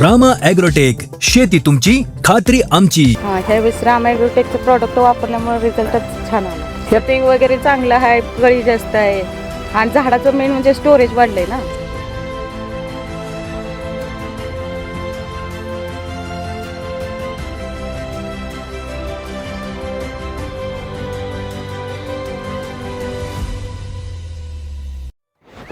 Rama agrotech शेती तुमची खात्री आमची. हा ह्यावेळेस राम ॲग्रोटेकचं प्रॉडक्ट वापरल्यामुळे रिझल्टच छान आला. सेटिंग वगैरे चांगलं आहे गळी जास्त आहे. आणि झाडाचं मेन म्हणजे स्टोरेज वाढलंय ना.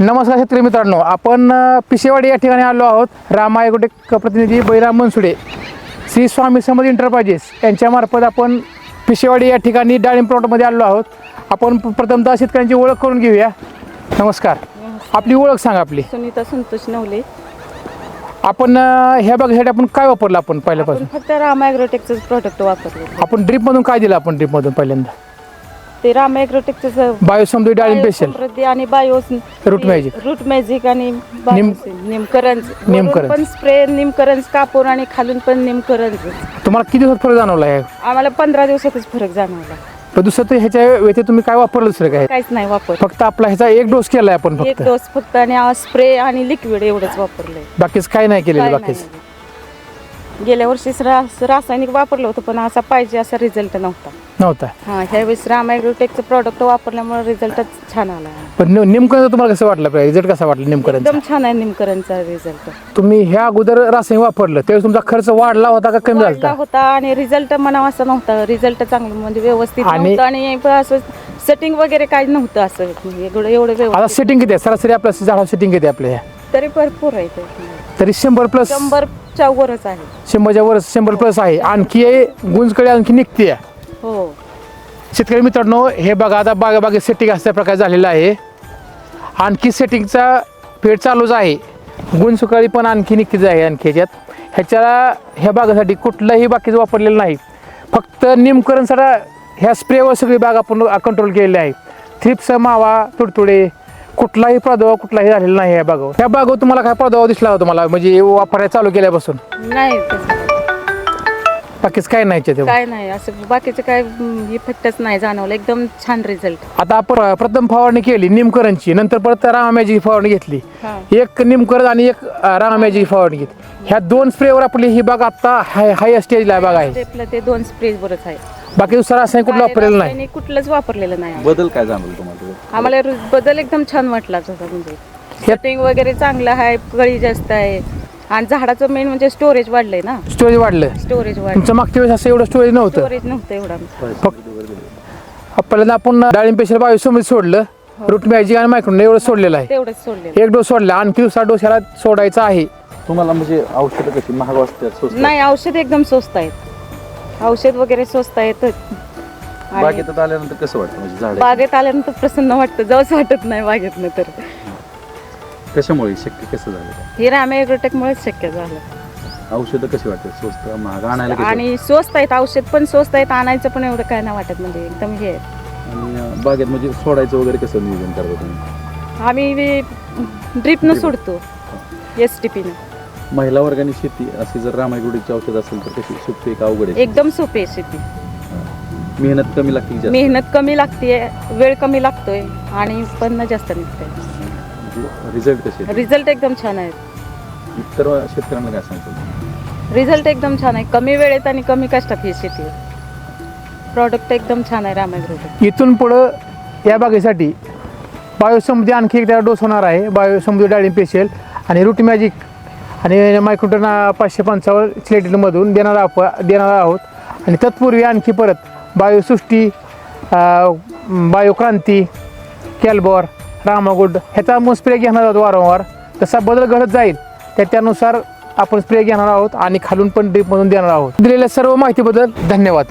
नमस्कार शेतकरी मित्रांनो आपण पिशेवाडी या ठिकाणी आलो आहोत. रामा प्रतिनिधी बैराम मनसुडे. श्री स्वामी समज इंटरप्राइजेस यांच्यामार्फत आपण पिशेवाडी या ठिकाणी डाळिंब प्लॉटमध्ये आलो आहोत. आपण प्रथमतः शेतकऱ्यांची ओळख करून घेऊया. नमस्कार. आपली ओळख सांगा आपली. सुनीता संतोष नवले. आपण ह्या बघायसाठी आपण काय वापरलं आपण आपण पहिल्यापासून? फक्त राम ॲग्रोटेकचं प्रॉडक्ट वापरलं आपण ड्रीपमधून काय दिलं आपण ड्रीपमधून पहिल्यांदा? ते राम ॲग्रोटेकचं बायोसमृद्धी डाळिंब स्पेशल समृद्धी आणि bio root magic. Root magic आणि निम- निमकरंज. निमकरंज. पण स्प्रे निमकरंज कापूर आणि खालून पण निमकरंज. तुम्हाला किती दिवसात फरक जाणवला आहे आम्हाला पंधरा दिवसातच फरक जाणवला. पण दुसरं तर ह्याच्या व्यतिरिक्त तुम्ही काय वापरलं दुसरं काय? काहीच नाही वापर. फक्त आपला ह्याचा एक डोस केलाय आपण एक फक्त. डोस फक्त आणि स्प्रे आणि लिक्विड एवढंच वापरलंय. बाकीच काय नाही केलेलं काय बाकीच. गेल्या वर्षी रा- रासायनिक वापरलं होतं पण असा पाहिजे असा रिझल्ट नव्हता. नव्हता. हा ह्यावेळेस राम ॲग्रोटेकचं प्रॉडक्ट वापरल्यामुळे रिझल्टच छान आला. पण ने- नेमकं तुम्हाला कसं वाटलं रिझल्ट कसा वाटला नेमकं एकदम छान आहे निमकरांचा रिझल्ट तुम्ही ह्या अगोदर रासायनिक वापरलं त्यावेळेस तुमचा खर्च वाढला होता का कमी वाढला झाला होता आणि रिझल्ट म्हणावा असं नव्हता. रिझल्ट चांगलं म्हणजे व्यवस्थित आणि- नव्हतं आणि पण असं सेटिंग वगैरे काही नव्हतं असं. एवढं एवढं आता व्यवस्थित सेटिंग किती आहे? सरासरी आपल्या झाडा सेटिंग किती आहे आपल्या? ह्या? तरी भरपूर आहे ते. तरी शंभर प्लस शंभरच्या वरच आहे. शंभरच्या वर शंभर प्लस आहे. आणखी हे गुंजकडे आणखी निघते. हो. शेतकरी मित्रांनो हे बघा आता बागा बागे सेटिंग अशा प्रकारे झालेलं आहे. आणखी सेटिंगचा पेड चालूच आहे. गुणसुकाळी पण आणखी निघतीच आहे आणखी ह्याच्यात. ह्याच्या ह्या बागासाठी कुठलंही बाकीचं वापरलेलं नाही. फक्त निमकरणसाठी ह्या स्प्रेवर सगळी बाग आपण कंट्रोल केलेली आहे. थ्रिप्स मावा तुडतुडे कुठलाही प्रादुर्भाव कुठलाही झालेला नाही या बागावर. ह्या बागावर तुम्हाला काय प्रादुर्भाव दिसला होता तुम्हाला? म्हणजे वापरायला चालू केल्यापासून? नाही तसं. बाकीच काय नाही. काय नाही असं बाकीचं काय इफेक्टच नाही जाणवलं. एकदम छान रिझल्ट आता आपण प्रथम फवारणी केली निमकरणची नंतर परत रामामॅची फवारणी घेतली. हा. एक निमकरण आणि एक रामामॅची फवारणी घेतली. ह्या दोन स्प्रेवर आपली ही बाग आता हाय हाय स्टेजला बाग आहे. ते दोन स्प्रे बरंच आहे. बाकी दुसरा असं कुठलं वापरलेलं नाही. रासायनिक कुठलंच वापरलेलं नाही बदल काय जाणवलं तुम्हाला? आम्हाला रु- बदल एकदम छान वाटला तसा म्हणजे. सेटिंग वगैरे चांगलं आहे कळी जास्त आहे. आणि झाडाचं मेन म्हणजे स्टोरेज वाढलंय ना. स्टोरेज वाढलं स्टोरेज वाढ तुमचं मागच्या वेळेस असं एवढं स्टोरेज नव्हतं. स्टोरेज नव्हतं एवढा पहिल्यांदा आपण डाळिंब पेशल बावीस समज सोडलं रूट मॅजिक आणि मायक्रोन एवढं सोडलेलं आहे. तेवढंच सोडलेलं एक डोस सोडला आणखी दुसरा डोस ह्याला सोडायचा आहे. तुम्हाला म्हणजे औषधं कशी महाग स्वस्त? नाही औषध एकदम स्वस्त आहेत. औषध वगैरे स्वस्त आहेत. आणि बागेतात आल्यानंतर कसं वाटतं? म्हणजे झाड? बागेत आल्यानंतर प्रसन्न वाटतं. जाऊच वाटत नाही बागेतनं तर. कशामुळे? शक्य कसं झालं? हे राम ॲग्रोटेकमुळेच शक्य झालं. औषधं कशी वाटतात? स्वस्त महाग आणायला आणि स्वस्त आहेत औषध पण स्वस्त आहेत आणायचं पण एवढं काय नाही वाटत म्हणजे एकदम हे आहे. वाटतं? आणि अं, बागेत म्हणजे सोडायचं वगैरे कसं नियोजन करता तुम्ही? आम्ही ड्रिपनं सोडतो एस टी पीनं महिला वर्गाने शेती अशी जर रामायगुडीची औषध असेल तर कशी? सोपी का अवघड आहे? एकदम सोपी आहे शेती. मेहनत कमी लागते जास्त? मेहनत कमी लागते वेळ कमी लागतोय आणि उत्पन्न जास्त निघतंय. रिझल्ट कसे रिझल्ट एकदम छान आहे इतर शेतकऱ्यांना काय सांगतो? रिझल्ट एकदम छान आहे. कमी वेळेत आणि कमी कष्टात ही शेती. प्रॉडक्ट एकदम छान आहे रामायग्रोटेक इथून पुढं या बागेसाठी बायोसमृद्धी आणखी एक त्याला डोस होणार आहे. बायोसमृद्धी डाळिंब पेशल आणि रूट मॅजिक आणि मायक्रोटन पाचशे पंचावन्न स्लेटीमधून देणार आहोत देणार आहोत. आणि तत्पूर्वी आणखी परत बायोसृष्टी बायोक्रांती कॅल्बॉर रामागुड ह्याचा आपण स्प्रे घेणार आहोत वारंवार. तसा बदल घडत जाईल त्या त्यानुसार आपण स्प्रे घेणार आहोत आणि खालून पण ड्रीपमधून देणार आहोत. दिलेल्या सर्व माहितीबद्दल धन्यवाद.